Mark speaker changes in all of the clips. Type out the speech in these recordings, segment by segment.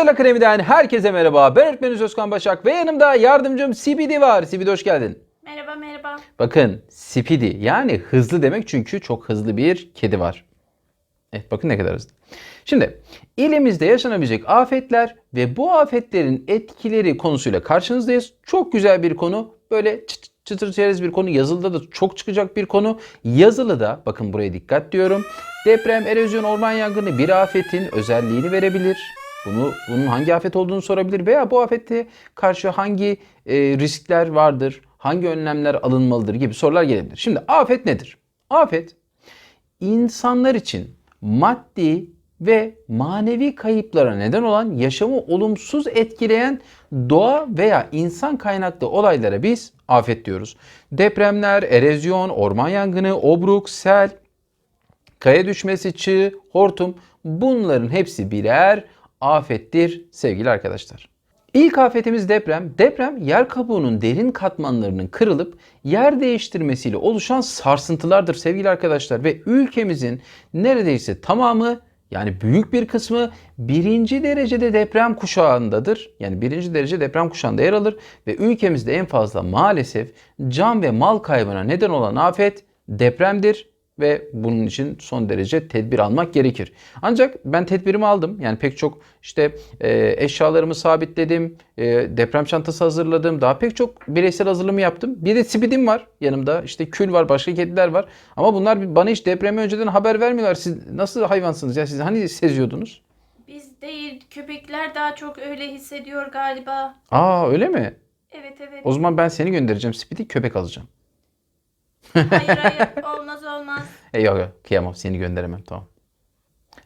Speaker 1: Özel Akademi'den herkese merhaba. Ben öğretmeniniz Özkan Başak ve yanımda yardımcım CBD var. CBD hoş geldin.
Speaker 2: Merhaba merhaba.
Speaker 1: Bakın Speedy yani hızlı demek çünkü çok hızlı bir kedi var. Evet bakın ne kadar hızlı. Şimdi ilimizde yaşanabilecek afetler ve bu afetlerin etkileri konusuyla karşınızdayız. Çok güzel bir konu. Böyle çıt çıtır çerez bir konu. Yazılıda da çok çıkacak bir konu. Yazılıda bakın buraya dikkat diyorum. Deprem, erozyon, orman yangını bir afetin özelliğini verebilir. Bunu bunun hangi afet olduğunu sorabilir veya bu afette karşı hangi e, riskler vardır, hangi önlemler alınmalıdır gibi sorular gelebilir. Şimdi afet nedir? Afet insanlar için maddi ve manevi kayıplara neden olan yaşamı olumsuz etkileyen doğa veya insan kaynaklı olaylara biz afet diyoruz. Depremler, erozyon, orman yangını, obruk, sel, kaya düşmesi, çığ, hortum bunların hepsi birer afettir sevgili arkadaşlar. İlk afetimiz deprem. Deprem yer kabuğunun derin katmanlarının kırılıp yer değiştirmesiyle oluşan sarsıntılardır sevgili arkadaşlar. Ve ülkemizin neredeyse tamamı yani büyük bir kısmı birinci derecede deprem kuşağındadır. Yani birinci derece deprem kuşağında yer alır ve ülkemizde en fazla maalesef can ve mal kaybına neden olan afet depremdir ve bunun için son derece tedbir almak gerekir. Ancak ben tedbirimi aldım. Yani pek çok işte e, eşyalarımı sabitledim, e, deprem çantası hazırladım, daha pek çok bireysel hazırlığımı yaptım. Bir de sipidim var yanımda, işte kül var, başka kediler var. Ama bunlar bana hiç depremi önceden haber vermiyorlar. Siz nasıl hayvansınız ya? Siz hani seziyordunuz?
Speaker 2: Biz değil köpekler daha çok öyle hissediyor galiba.
Speaker 1: Aa öyle mi?
Speaker 2: Evet evet.
Speaker 1: O zaman ben seni göndereceğim Speedy köpek alacağım.
Speaker 2: Hayır hayır olmaz.
Speaker 1: E yok yok kıyamam seni gönderemem tamam.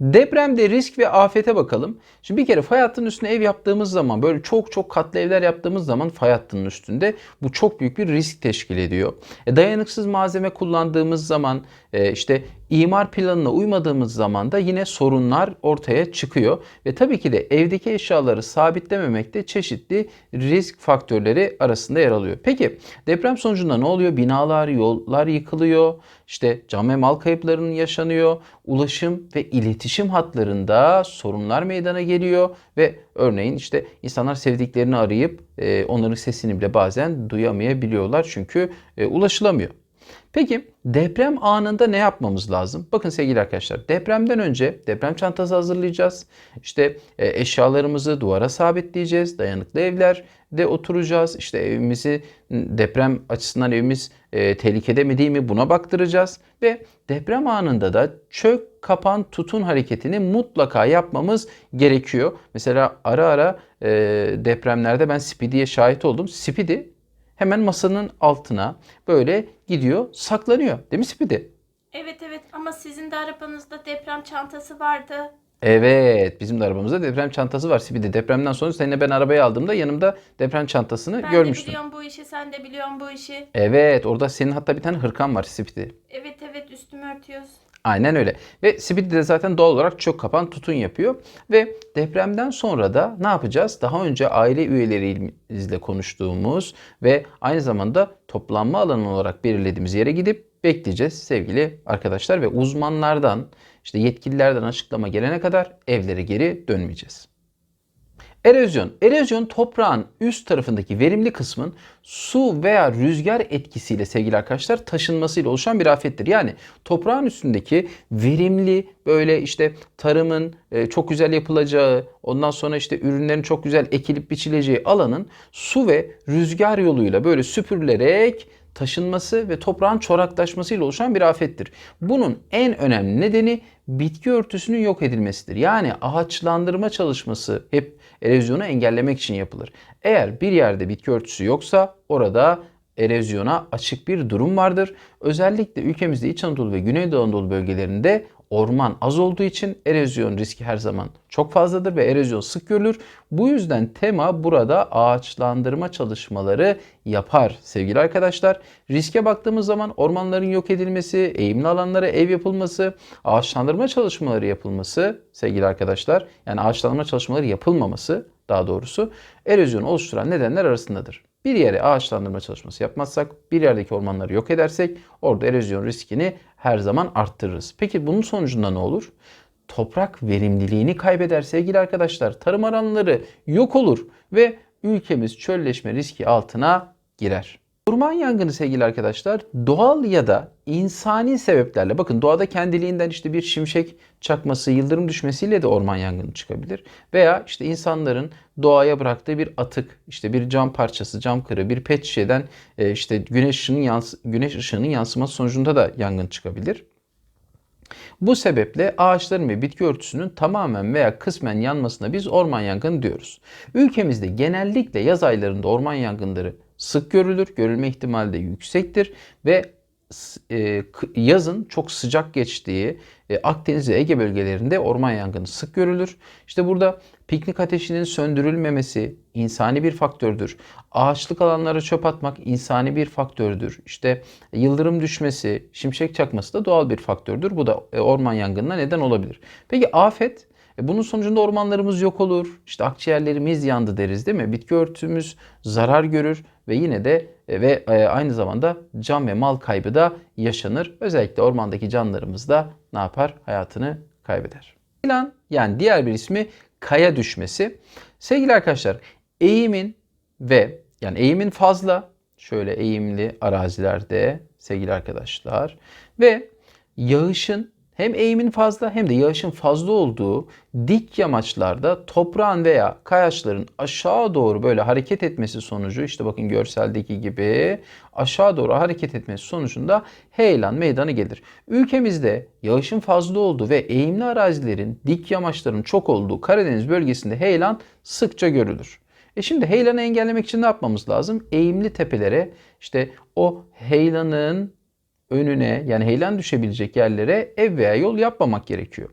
Speaker 1: Depremde risk ve afete bakalım. Şimdi bir kere fay hattının üstüne ev yaptığımız zaman böyle çok çok katlı evler yaptığımız zaman fay hattının üstünde bu çok büyük bir risk teşkil ediyor. E, dayanıksız malzeme kullandığımız zaman işte imar planına uymadığımız zaman da yine sorunlar ortaya çıkıyor. Ve tabii ki de evdeki eşyaları sabitlememek de çeşitli risk faktörleri arasında yer alıyor. Peki deprem sonucunda ne oluyor? Binalar, yollar yıkılıyor. İşte can ve mal kayıplarının yaşanıyor. Ulaşım ve iletişim hatlarında sorunlar meydana geliyor ve örneğin işte insanlar sevdiklerini arayıp e, onların sesini bile bazen duyamayabiliyorlar çünkü e, ulaşılamıyor. Peki deprem anında ne yapmamız lazım? Bakın sevgili arkadaşlar depremden önce deprem çantası hazırlayacağız. İşte e, eşyalarımızı duvara sabitleyeceğiz. Dayanıklı evlerde oturacağız. İşte evimizi deprem açısından evimiz e, tehlikede mi değil mi buna baktıracağız. Ve deprem anında da çök, kapan, tutun hareketini mutlaka yapmamız gerekiyor. Mesela ara ara e, depremlerde ben Speedy'ye şahit oldum. Speedy hemen masanın altına böyle gidiyor saklanıyor. Değil mi Speedy?
Speaker 2: Evet evet ama sizin de arabanızda deprem çantası vardı.
Speaker 1: Evet bizim de arabamızda deprem çantası var Speedy. Depremden sonra seninle ben arabayı aldığımda yanımda deprem çantasını
Speaker 2: Ben de
Speaker 1: görmüştüm.
Speaker 2: biliyorum bu işi sen de biliyorsun bu işi.
Speaker 1: Evet orada senin hatta bir tane hırkan var Speedy.
Speaker 2: Evet evet üstümü örtüyoruz.
Speaker 1: Aynen öyle. Ve Speedy de zaten doğal olarak çök kapan tutun yapıyor. Ve depremden sonra da ne yapacağız? Daha önce aile üyelerimizle konuştuğumuz ve aynı zamanda toplanma alanı olarak belirlediğimiz yere gidip bekleyeceğiz sevgili arkadaşlar. Ve uzmanlardan işte yetkililerden açıklama gelene kadar evlere geri dönmeyeceğiz. Erozyon. Erozyon toprağın üst tarafındaki verimli kısmın su veya rüzgar etkisiyle sevgili arkadaşlar taşınmasıyla oluşan bir afettir. Yani toprağın üstündeki verimli böyle işte tarımın e, çok güzel yapılacağı, ondan sonra işte ürünlerin çok güzel ekilip biçileceği alanın su ve rüzgar yoluyla böyle süpürülerek taşınması ve toprağın çoraklaşmasıyla oluşan bir afettir. Bunun en önemli nedeni bitki örtüsünün yok edilmesidir. Yani ağaçlandırma çalışması hep erozyonu engellemek için yapılır. Eğer bir yerde bitki örtüsü yoksa orada erozyona açık bir durum vardır. Özellikle ülkemizde İç Anadolu ve Güneydoğu Anadolu bölgelerinde orman az olduğu için erozyon riski her zaman çok fazladır ve erozyon sık görülür. Bu yüzden tema burada ağaçlandırma çalışmaları yapar sevgili arkadaşlar. Riske baktığımız zaman ormanların yok edilmesi, eğimli alanlara ev yapılması, ağaçlandırma çalışmaları yapılması sevgili arkadaşlar. Yani ağaçlandırma çalışmaları yapılmaması daha doğrusu erozyonu oluşturan nedenler arasındadır. Bir yere ağaçlandırma çalışması yapmazsak, bir yerdeki ormanları yok edersek orada erozyon riskini her zaman arttırırız. Peki bunun sonucunda ne olur? toprak verimliliğini kaybeder sevgili arkadaşlar. Tarım alanları yok olur ve ülkemiz çölleşme riski altına girer. Orman yangını sevgili arkadaşlar doğal ya da insani sebeplerle bakın doğada kendiliğinden işte bir şimşek çakması, yıldırım düşmesiyle de orman yangını çıkabilir. Veya işte insanların doğaya bıraktığı bir atık, işte bir cam parçası, cam kırığı, bir pet şişeden e, işte güneş ışığının, yansı- güneş ışığının yansıması sonucunda da yangın çıkabilir. Bu sebeple ağaçların ve bitki örtüsünün tamamen veya kısmen yanmasına biz orman yangını diyoruz. Ülkemizde genellikle yaz aylarında orman yangınları sık görülür, görülme ihtimali de yüksektir ve e, yazın çok sıcak geçtiği e, Akdeniz ve Ege bölgelerinde orman yangını sık görülür. İşte burada piknik ateşinin söndürülmemesi insani bir faktördür. Ağaçlık alanlara çöp atmak insani bir faktördür. İşte yıldırım düşmesi, şimşek çakması da doğal bir faktördür. Bu da e, orman yangınına neden olabilir. Peki afet? E, Bunun sonucunda ormanlarımız yok olur. İşte akciğerlerimiz yandı deriz değil mi? Bitki örtümüz zarar görür ve yine de e, ve e, aynı zamanda can ve mal kaybı da yaşanır. Özellikle ormandaki canlarımız da ne yapar? Hayatını kaybeder. Plan yani diğer bir ismi kaya düşmesi. Sevgili arkadaşlar eğimin ve yani eğimin fazla şöyle eğimli arazilerde sevgili arkadaşlar ve yağışın hem eğimin fazla hem de yağışın fazla olduğu dik yamaçlarda toprağın veya kayaçların aşağı doğru böyle hareket etmesi sonucu işte bakın görseldeki gibi aşağı doğru hareket etmesi sonucunda heyelan meydana gelir. Ülkemizde yağışın fazla olduğu ve eğimli arazilerin dik yamaçların çok olduğu Karadeniz bölgesinde heyelan sıkça görülür. E şimdi heyelanı engellemek için ne yapmamız lazım? Eğimli tepelere işte o heyelanın önüne yani heyelan düşebilecek yerlere ev veya yol yapmamak gerekiyor.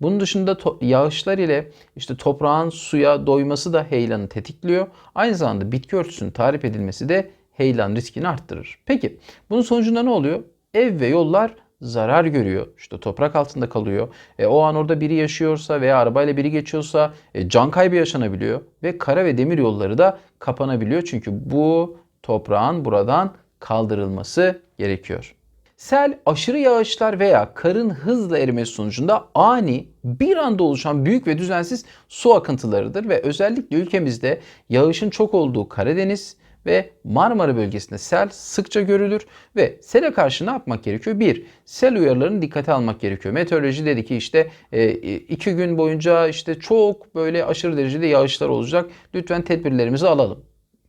Speaker 1: Bunun dışında yağışlar ile işte toprağın suya doyması da heyelanı tetikliyor. Aynı zamanda bitki örtüsünün tahrip edilmesi de heyelan riskini arttırır. Peki bunun sonucunda ne oluyor? Ev ve yollar zarar görüyor. İşte toprak altında kalıyor. E, o an orada biri yaşıyorsa veya arabayla biri geçiyorsa e, can kaybı yaşanabiliyor ve kara ve demir yolları da kapanabiliyor. Çünkü bu toprağın buradan kaldırılması gerekiyor. Sel aşırı yağışlar veya karın hızla erimesi sonucunda ani bir anda oluşan büyük ve düzensiz su akıntılarıdır ve özellikle ülkemizde yağışın çok olduğu Karadeniz ve Marmara bölgesinde sel sıkça görülür ve sele karşı ne yapmak gerekiyor? Bir, sel uyarılarını dikkate almak gerekiyor. Meteoroloji dedi ki işte e, iki gün boyunca işte çok böyle aşırı derecede yağışlar olacak. Lütfen tedbirlerimizi alalım.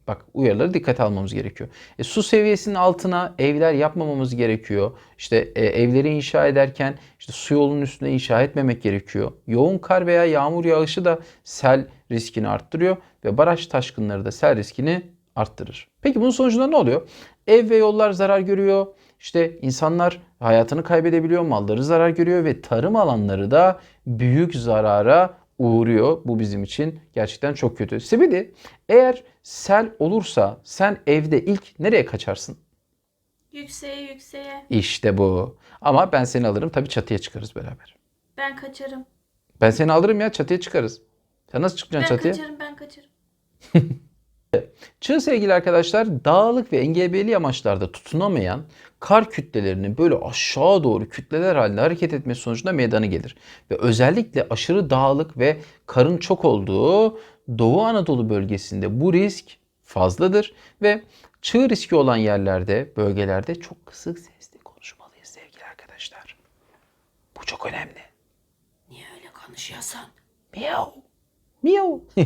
Speaker 1: Bak uyarıları dikkate almamız gerekiyor. E, su seviyesinin altına evler yapmamamız gerekiyor. İşte e, evleri inşa ederken işte su yolunun üstüne inşa etmemek gerekiyor. Yoğun kar veya yağmur yağışı da sel riskini arttırıyor ve baraj taşkınları da sel riskini arttırır. Peki bunun sonucunda ne oluyor? Ev ve yollar zarar görüyor. İşte insanlar hayatını kaybedebiliyor, malları zarar görüyor ve tarım alanları da büyük zarara uğruyor. Bu bizim için gerçekten çok kötü. Sebedi eğer sel olursa sen evde ilk nereye kaçarsın?
Speaker 2: Yükseğe yükseğe.
Speaker 1: İşte bu. Ama ben seni alırım tabii çatıya çıkarız beraber.
Speaker 2: Ben kaçarım.
Speaker 1: Ben seni alırım ya çatıya çıkarız. Sen nasıl
Speaker 2: Ben
Speaker 1: çıkacaksın çatıya?
Speaker 2: kaçarım ben kaçarım.
Speaker 1: Çığ sevgili arkadaşlar dağlık ve engebeli yamaçlarda tutunamayan kar kütlelerinin böyle aşağı doğru kütleler halinde hareket etmesi sonucunda meydana gelir. Ve özellikle aşırı dağlık ve karın çok olduğu Doğu Anadolu bölgesinde bu risk fazladır ve çığ riski olan yerlerde, bölgelerde çok kısık sesle konuşmalıyız sevgili arkadaşlar. Bu çok önemli.
Speaker 2: Niye öyle konuşuyorsun?
Speaker 1: Miau. Miau.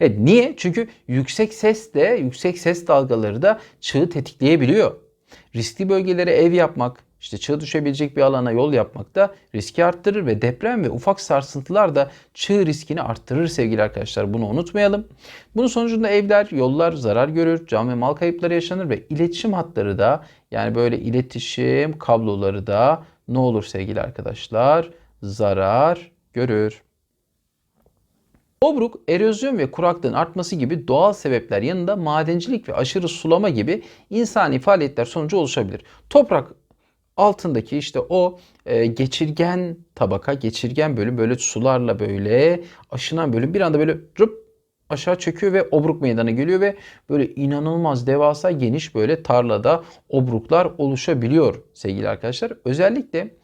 Speaker 1: evet, niye? Çünkü yüksek ses de, yüksek ses dalgaları da çığı tetikleyebiliyor. Riskli bölgelere ev yapmak, işte çığ düşebilecek bir alana yol yapmak da riski arttırır ve deprem ve ufak sarsıntılar da çığ riskini arttırır sevgili arkadaşlar. Bunu unutmayalım. Bunun sonucunda evler, yollar zarar görür, can ve mal kayıpları yaşanır ve iletişim hatları da yani böyle iletişim kabloları da ne olur sevgili arkadaşlar? Zarar görür. Obruk, erozyon ve kuraklığın artması gibi doğal sebepler yanında madencilik ve aşırı sulama gibi insani faaliyetler sonucu oluşabilir. Toprak altındaki işte o e, geçirgen tabaka, geçirgen bölüm böyle sularla böyle aşınan bölüm bir anda böyle rıp aşağı çöküyor ve obruk meydana geliyor ve böyle inanılmaz devasa geniş böyle tarlada obruklar oluşabiliyor sevgili arkadaşlar. Özellikle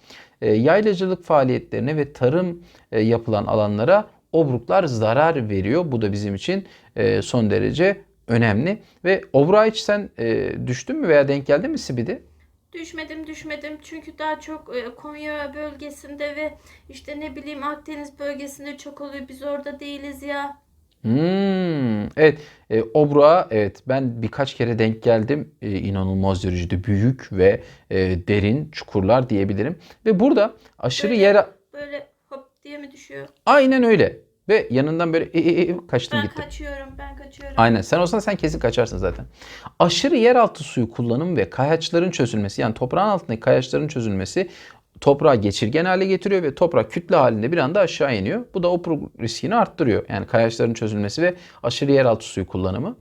Speaker 1: e, yaylacılık faaliyetlerine ve tarım e, yapılan alanlara obruklar zarar veriyor. Bu da bizim için e, son derece önemli. Ve obruğa hiç sen e, düştün mü veya denk geldin mi Sibidi?
Speaker 2: Düşmedim düşmedim çünkü daha çok e, Konya bölgesinde ve işte ne bileyim Akdeniz bölgesinde çok oluyor. Biz orada değiliz ya.
Speaker 1: Hmm, evet e, obruğa evet ben birkaç kere denk geldim. E, inanılmaz derecede büyük ve e, derin çukurlar diyebilirim. Ve burada aşırı
Speaker 2: Böyle-
Speaker 1: yer
Speaker 2: Böyle hop diye mi düşüyor?
Speaker 1: aynen öyle. Ve yanından böyle e, e, e, kaçtım
Speaker 2: Ben
Speaker 1: gittim.
Speaker 2: kaçıyorum ben kaçıyorum.
Speaker 1: Aynen sen olsan sen kesin kaçarsın zaten. Aşırı yeraltı suyu kullanımı ve kayaçların çözülmesi yani toprağın altındaki kayaçların çözülmesi toprağı geçirgen hale getiriyor ve toprak kütle halinde bir anda aşağı iniyor. Bu da obruk riskini arttırıyor. Yani kayaçların çözülmesi ve aşırı yeraltı suyu kullanımı.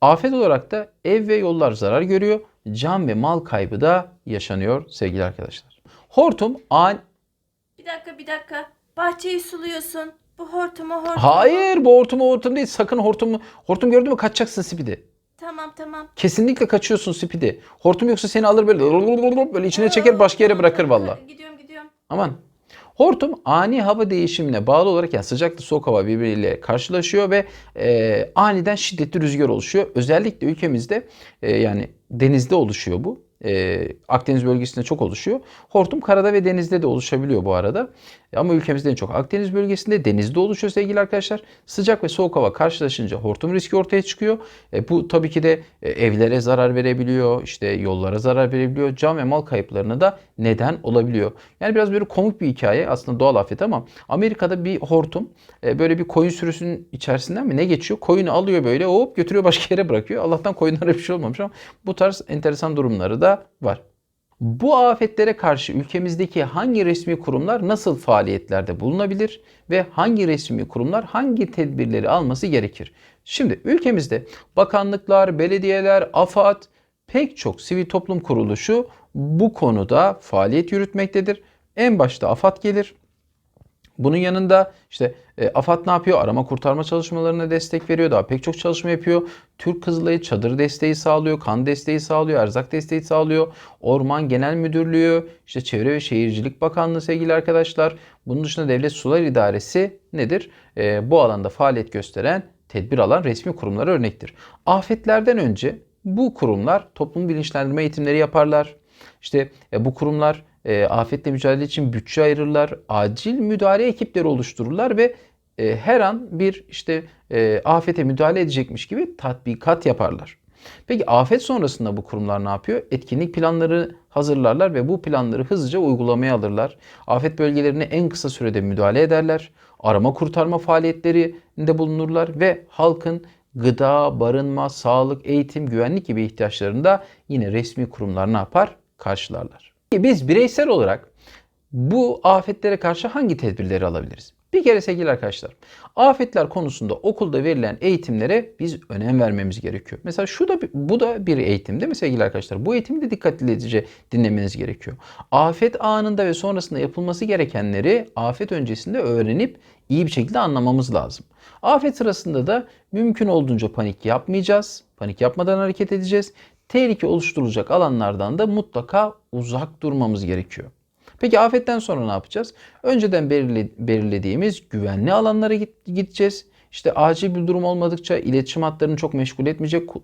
Speaker 1: Afet olarak da ev ve yollar zarar görüyor. Can ve mal kaybı da yaşanıyor sevgili arkadaşlar. Hortum ani
Speaker 2: Bir dakika bir dakika. Bahçeyi suluyorsun. Bu hortumu hortumu.
Speaker 1: Hayır bu hortum hortum değil. Sakın hortumu. Hortum gördün mü kaçacaksın Sipidi.
Speaker 2: Tamam tamam.
Speaker 1: Kesinlikle kaçıyorsun Spidi. Hortum yoksa seni alır böyle böyle içine çeker başka yere bırakır valla.
Speaker 2: Gidiyorum gidiyorum.
Speaker 1: Aman. Hortum ani hava değişimine bağlı olarak yani sıcakla soğuk hava birbiriyle karşılaşıyor ve e, aniden şiddetli rüzgar oluşuyor. Özellikle ülkemizde e, yani denizde oluşuyor bu. E, Akdeniz bölgesinde çok oluşuyor. Hortum karada ve denizde de oluşabiliyor bu arada. Ama ülkemizde en çok Akdeniz bölgesinde denizde oluşuyor sevgili arkadaşlar. Sıcak ve soğuk hava karşılaşınca hortum riski ortaya çıkıyor. E, bu tabii ki de e, evlere zarar verebiliyor, işte yollara zarar verebiliyor, can ve mal kayıplarına da neden olabiliyor. Yani biraz böyle komik bir hikaye aslında doğal afet ama Amerika'da bir hortum e, böyle bir koyun sürüsünün içerisinden mi ne geçiyor? Koyunu alıyor böyle hop götürüyor başka yere bırakıyor. Allah'tan koyunlara bir şey olmamış ama bu tarz enteresan durumları da var. Bu afetlere karşı ülkemizdeki hangi resmi kurumlar nasıl faaliyetlerde bulunabilir ve hangi resmi kurumlar hangi tedbirleri alması gerekir? Şimdi ülkemizde bakanlıklar, belediyeler, AFAD pek çok sivil toplum kuruluşu bu konuda faaliyet yürütmektedir. En başta AFAD gelir. Bunun yanında işte e, AFAD ne yapıyor? Arama kurtarma çalışmalarına destek veriyor. Daha pek çok çalışma yapıyor. Türk Kızılayı çadır desteği sağlıyor, kan desteği sağlıyor, erzak desteği sağlıyor. Orman Genel Müdürlüğü, işte Çevre ve Şehircilik Bakanlığı sevgili arkadaşlar. Bunun dışında Devlet Sular İdaresi nedir? E, bu alanda faaliyet gösteren, tedbir alan resmi kurumlara örnektir. Afetlerden önce bu kurumlar toplum bilinçlendirme eğitimleri yaparlar. İşte e, bu kurumlar e, afetle mücadele için bütçe ayırırlar, acil müdahale ekipleri oluştururlar ve e, her an bir işte e, afete müdahale edecekmiş gibi tatbikat yaparlar. Peki afet sonrasında bu kurumlar ne yapıyor? Etkinlik planları hazırlarlar ve bu planları hızlıca uygulamaya alırlar. Afet bölgelerine en kısa sürede müdahale ederler. Arama kurtarma faaliyetlerinde bulunurlar ve halkın gıda, barınma, sağlık, eğitim, güvenlik gibi ihtiyaçlarını da yine resmi kurumlar ne yapar? Karşılarlar. Biz bireysel olarak bu afetlere karşı hangi tedbirleri alabiliriz? Bir kere sevgili arkadaşlar, afetler konusunda okulda verilen eğitimlere biz önem vermemiz gerekiyor. Mesela şu da bu da bir eğitim değil mi sevgili arkadaşlar? Bu eğitimi de dikkatlice dinlemeniz gerekiyor. Afet anında ve sonrasında yapılması gerekenleri afet öncesinde öğrenip iyi bir şekilde anlamamız lazım. Afet sırasında da mümkün olduğunca panik yapmayacağız. Panik yapmadan hareket edeceğiz. Tehlike oluşturulacak alanlardan da mutlaka uzak durmamız gerekiyor. Peki afetten sonra ne yapacağız? Önceden belirle- belirlediğimiz güvenli alanlara gideceğiz. İşte acil bir durum olmadıkça iletişim hatlarını çok meşgul etmeyecek, ku-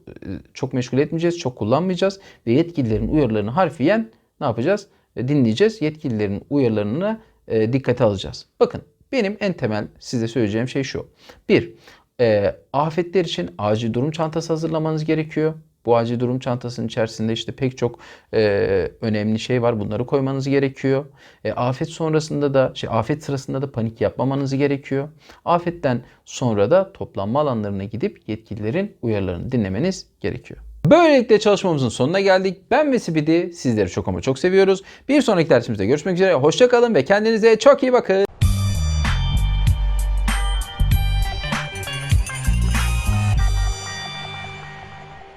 Speaker 1: çok meşgul etmeyeceğiz, çok kullanmayacağız ve yetkililerin uyarılarını harfiyen ne yapacağız? E, Dinleyeceğiz. Yetkililerin uyarılarını e, dikkate alacağız. Bakın benim en temel size söyleyeceğim şey şu. Bir, e, afetler için acil durum çantası hazırlamanız gerekiyor. Bu acil durum çantasının içerisinde işte pek çok e, önemli şey var. Bunları koymanız gerekiyor. E, afet sonrasında da, şey, afet sırasında da panik yapmamanız gerekiyor. Afetten sonra da toplanma alanlarına gidip yetkililerin uyarılarını dinlemeniz gerekiyor. Böylelikle çalışmamızın sonuna geldik. Ben ve Sibidi sizleri çok ama çok seviyoruz. Bir sonraki dersimizde görüşmek üzere. Hoşçakalın ve kendinize çok iyi bakın.